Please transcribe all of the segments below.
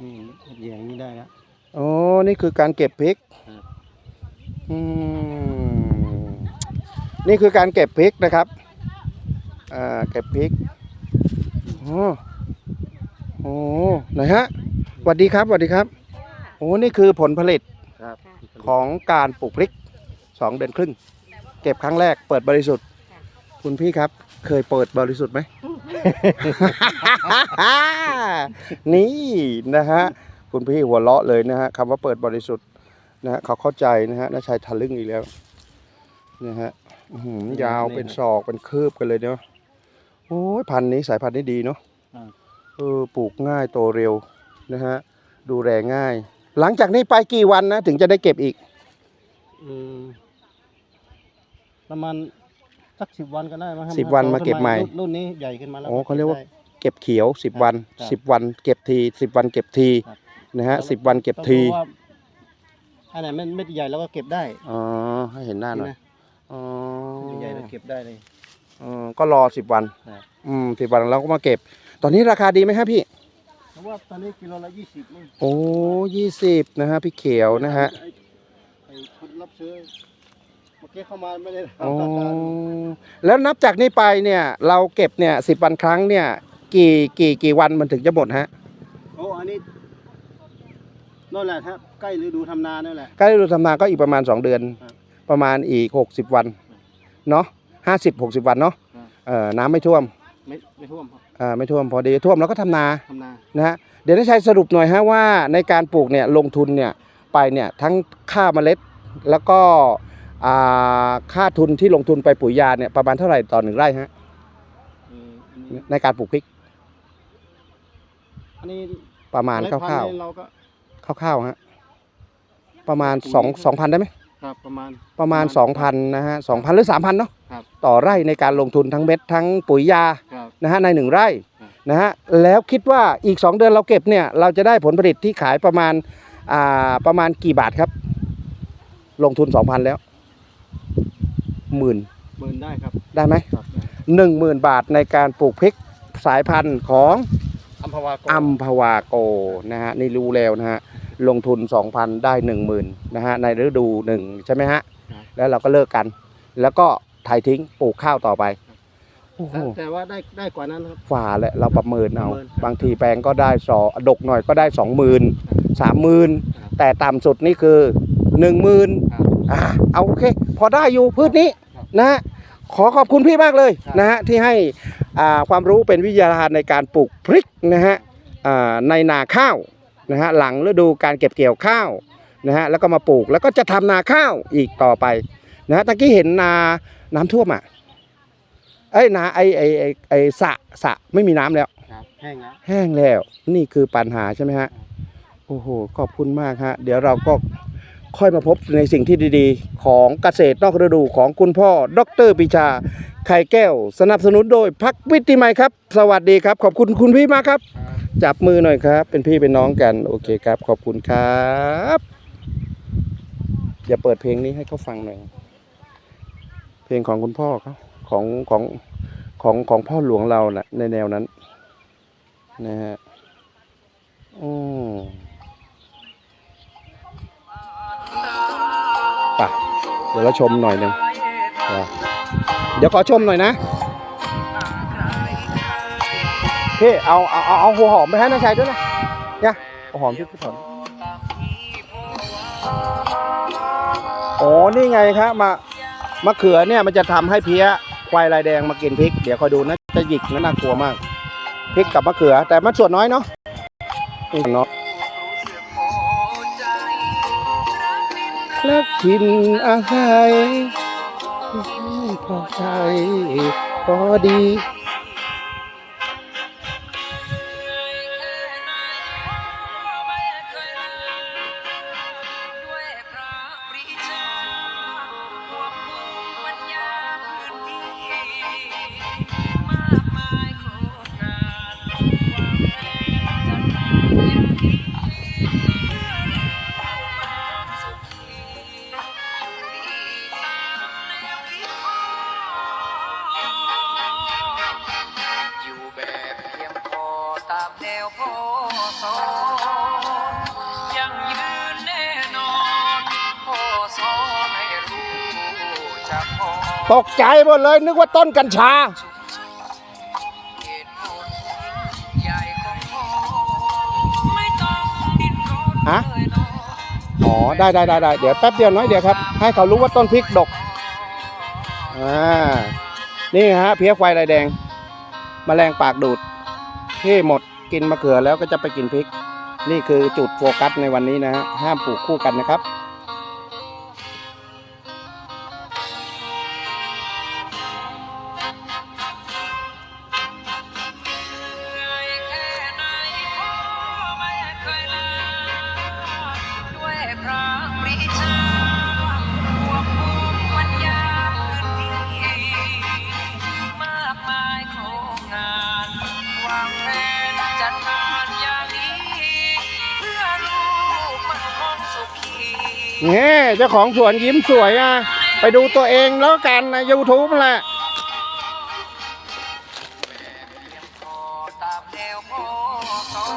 นี่อย่างนี้ได้แล้วอ๋อนี่คือการเก็บพริกครับอืมนี่คือการเก็บพริกนะครับอ่าเก็บพริกอ๋อโอ้ไหนฮะสวัสดีครับสวัสดีครับโอ้นี่คือผลผลิตครับของการปลูกพริกสองเดือนครึ่ง เก็บครั้งแรกเปิดบริสุทธิ์ คุณพี่ครับ เคยเปิดบริสุทธิ์ไหม นี่นะฮะคุณพี่หัวเราะเลยนะฮะคำว่าเปิดบริสุทธิ์นะฮะเขาเข้าใจนะฮะน่าชายทะลึ่งอีกแล้วนะฮะอื้อหือยาวเป็นศอกเป็นคืบกันเลยเนาะโอ้ยพันธุ์นี้สายพันธุ์นี้ดีเนาะอ่า เออปลูกง่ายโตเร็วนะฮะดูแลง่าย หลังจากนี้ไปกี่วันนะ ถึงจะได้เก็บอีก อืมประมาณ สักสิบวันก็ได้มั้งครับสิบวันมาเก็บใหม่ รุ่นรุ่นนี้ใหญ่ขึ้นมาแล้วอ๋อเขาเรียกว่า ได้ เก็บเขียวสิบวันครับสิบวันเก็บทีสิบวันเก็บทีครับ นะฮะสิบวันเก็บต้องทีรู้ว่าอันไหนมันเม็ดใหญ่แล้วก็เก็บได้อ๋อให้เห็นหน้าหน่อยนะอ๋อเม็ดใหญ่เราเก็บได้เลย อ๋อก็รอสิบวันครับ อืมสิบวันเราก็มาเก็บ ตอนนี้ราคาดีไหมฮะพี่ เพราะว่าตอนนี้กิโลละยี่สิบนี่โอ้ยี่สิบนะฮะพี่เขียวนะฮะไอ้ไอ้คนรับซื้อเมื่อกี้เข้ามาไม่ได้อ๋อทำราคา แล้วนับจากนี้ไปเนี่ยเราเก็บเนี่ยสิบวันครั้งเนี่ยกี่กี่กี่วันมันถึงจะหมดฮะโอ้อันนี้นั่นแหละครับใกล้ฤดูทำนานั่นแหละใกล้ฤดูทำนาก็อีกประมาณสองเดือนครับประมาณอีกหกสิบวันเนาะห้าสิบหกสิบวันเนาะครับเออน้ำไม่ท่วมไม่ไม่ท่วมครับอ่าไม่ท่วมพอดีท่วมแล้วก็ทำนาทำนานะฮะเดี๋ยวได้ใช้สรุปหน่อยฮะว่าในการปลูกเนี่ยลงทุนเนี่ยไปเนี่ยทั้งค่าเมล็ดแล้วก็อ่า ค่าทุนที่ลงทุนไปปุ๋ยยาเนี่ยประมาณเท่าไหร่ต่อหนึ่งไร่ฮะอืมอันนี้ในการปลูกพริก อันนี้ประมาณเล็ดคร่าวพันธุ์นี่เราก็ๆคร่าวๆฮะประมาณสองสองพันได้ไหมครับประมาณประมาณสองพันนะฮะสองพันหรือสามพันเนาะครับต่อไร่ในการลงทุนทั้งเม็ดทั้งปุ๋ยยาครับนะฮะในหนึ่งไร่ครับนะฮะแล้วคิดว่าอีก 2 เดือนเราเก็บเนี่ยเราจะได้ผลผลิตที่ขายประมาณอ่าประมาณกี่บาทครับ ลงทุน 2,000 แล้ว หมื่นหมื่นได้ครับได้ไหมครับหนึ่งหมื่นบาทในการปลูกพริกสายพันธุ์ของอัมพวาโกอัมพวาโกนะฮะนี่รู้แล้วนะฮะลงทุน 2,000 ได้ 10,000นะฮะในฤดูหนึ่งใช่ไหมฮะครับแล้วเราก็เลิกกัน แล้วก็ถ่ายทิ้งปลูกข้าวต่อไปโอ้โหแต่ว่าได้ได้กว่านั้นครับฝ่าแหละเราประเมินเอาประเมินครับบางทีแปลงก็ได้สอดกหน่อยก็ได้สองหมื่นสามหมื่นครับแต่ต่ำสุดนี่คือหนึ่งหมื่นครับ อ่าเอาโอเค พอได้อยู่พืชนี้ครับนะฮะขอขอบคุณพี่มากเลยครับนะฮะที่ให้อ่าความรู้เป็นวิทยาทานในการปลูกพริกนะฮะอ่าในนาข้าวนะฮะหลังฤดูการเก็บเกี่ยวข้าวนะฮะแล้วก็มาปลูกแล้วก็จะทำนาข้าวอีกต่อไปนะฮะตะกี้เห็นนาน้ำท่วมอะเอ้ยนาไอไอไอไอสระสระไม่มีน้ำแล้วครับแห้งแล้วแห้งแล้วนี่คือปัญหาใช่ไหมฮะโอ้โหขอบคุณมากฮะเดี๋ยวเราก็ ค่อยมาพบในสิ่งที่ดีๆ ของเกษตรนอกฤดูของคุณพ่อ ดรปิชา ไข่แก้ว สนับสนุนโดยพักวิติไมยครับ สวัสดีครับ ขอบคุณคุณพี่มากครับ จับมือหน่อยครับ เป็นพี่เป็นน้องกัน โอเคครับ ขอบคุณครับอย่าเปิดเพลงนี้ให้เขาฟังหน่อย เพลงของคุณพ่อเขาของของของของพ่อหลวงเรานะ่ะในแนวนั้น นะฮะอืม ปะเดี๋ยวเราชมหน่อยหนึ่งเดี๋ยวขอชมหน่อยนะพี่เอาเอาเอาเอาหัวหอมไปให้น้าชัยด้วยนะเนี่ยเอาหอมที่พี่ถอนโอ้นี่ไงครับมามะเขือเนี่ยมันจะทำให้เพี้ยควายลายแดงมากินพริก เดี๋ยวคอยดูนะจะหยิกนะน่ากลัวมากพริกกับมะเขือ แต่มันส่วนน้อยเนาะนี่เน ละกินอาศัยพอใจพอดี ตกใจหมดเลยนึกว่าต้นกัญชาเหตุผลใหญ่ของพ่อไม่ต้องดิ้นรนฮะเลยเนาะอ๋อ ได้ได้ได้ได้เดี๋ยวแป๊บเดียวน้อยเดียวครับ ให้เขารู้ว่าต้นพริกดก อ่า นี่ฮะเพี้ยไฟลายแดงแมลงปากดูดที่หมดกินมะเขือแล้วก็จะไปกินพริก นี่คือจุดโฟกัสในวันนี้นะฮะ ห้ามปลูกคู่กันนะครับ นี่เจ้าของสวนยิ้มสวยอะ ไปดูตัวเองแล้วกันใน YouTube แหละ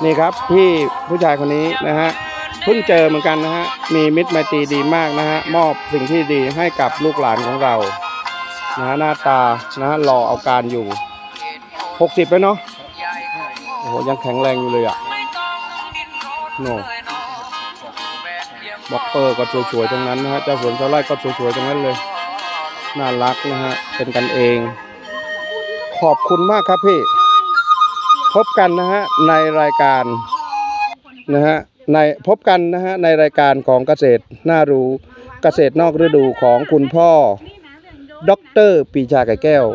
นี่ครับพี่ผู้ชายคนนี้นะฮะเพิ่งเจอเหมือนกันนะฮะ มีมิตรไมตรีดีมากนะฮะ มอบสิ่งที่ดีให้กับลูกหลานของเรานะฮะหน้าตานะฮะรอเอาการอยู่ 60แล้วเนาะโอ้โหยังแข็งแรงอยู่เลยอะโน่ บ็อกเปอร์ก็สวยๆตรงนั้นนะฮะเจ้าสวนเจ้าไร่ก็สวยๆตรงนั้นเลย น่ารักนะฮะเป็นกันเอง ขอบคุณมากครับพี่ พบกันนะฮะในรายการนะฮะในพบกันนะฮะในรายการของเกษตรน่ารู้เกษตรนอกฤดูของคุณพ่อดอกเตอรปีชาไก่แก้ว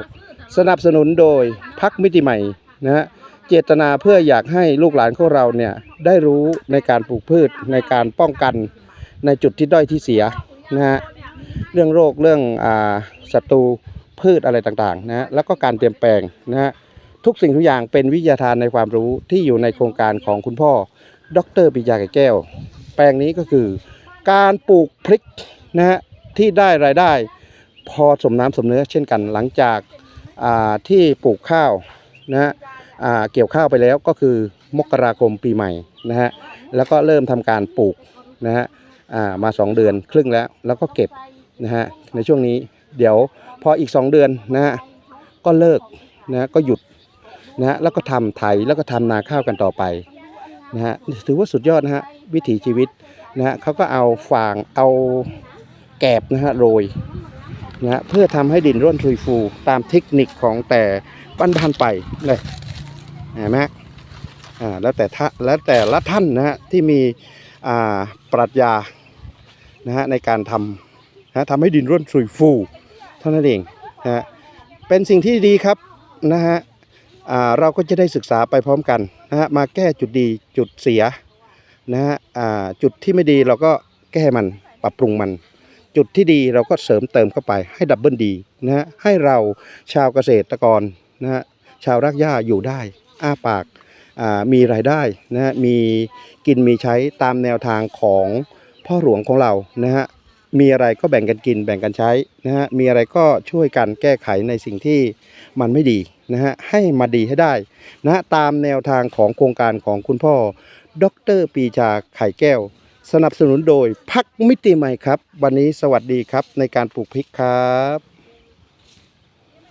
สนับสนุนโดยพักมิติใหม่นะฮะเจตนาเพื่ออยากให้ลูกหลานของเราเนี่ยได้รู้ในการปลูกพืชในการป้องกัน ในจุดที่ด้อยที่เสียนะฮะเรื่องโรคเรื่องศัตรูพืชอะไรต่างๆนะฮะแล้วก็การเตรียมแปลงนะฮะทุกสิ่งทุกอย่างเป็นวิทยาทานในความรู้ที่อยู่ในโครงการของคุณพ่อ ดรปิยาไก่แก้ว แปลงนี้ก็คือ การปลูกพริกนะฮะที่ได้รายได้ พอสมน้ำสมเนื้อเช่นกันหลังจากาที่ปลูกข้าวนะฮะเกี่ยวข้าวไปแล้วก็คือมกราคมปีใหม่นะฮะแล้วก็เริ่มทำการปลูกนะฮะ มา 2 เดือนครึ่งแล้วแล้วก็เก็บนะฮะในช่วงนี้เดี๋ยวพออีก 2 เดือนนะฮะก็เลิกนะฮะก็หยุดนะฮะแล้วก็ทำไถแล้วก็ทำนาข้าวกันต่อไปนะฮะถือว่าสุดยอดนะฮะวิถีชีวิตนะฮะเขาก็เอาฟางเอาแกบนะฮะโรยนะฮะเพื่อทำให้ดินร่วนทุยฟูตามเทคนิคของแต่บ้านบ้านๆไปเลยเห็นไหมฮะอ่าแล้วแต่ท่าแล้วแต่ละท่านนะฮะที่มีอ่า ปรัชญานะฮะในการทำนะทำให้ดินร่วนทุยฟูเท่านั้นเองนะฮะเป็นสิ่งที่ดีครับนะฮะเราก็จะได้ศึกษาไปพร้อมกันนะฮะมาแก้จุดดีจุดเสียนะฮะจุดที่ไม่ดีเราก็แก้มันปรับปรุงมัน จุดที่ดีเราก็เสริมเติมเข้าไปให้ดับเบิลดีนะฮะให้เราชาวเกษตรกรนะฮะชาวรักหญ้าอยู่ได้ อ้าปาก มีรายได้นะฮะมีกินมีใช้ตามแนวทางของพ่อหลวงของเรานะฮะมีอะไรก็แบ่งกันกินแบ่งกันใช้นะฮะมีอะไรก็ช่วยกันแก้ไขในสิ่งที่มันไม่ดีนะฮะให้มาดีให้ได้นะะตามแนวทางของโครงการของคุณพ่อ ดรปีชาไข่แก้ว สนับสนุนโดยพักมิติใหม่ครับ วันนี้สวัสดีครับในการปลูกพริกครับ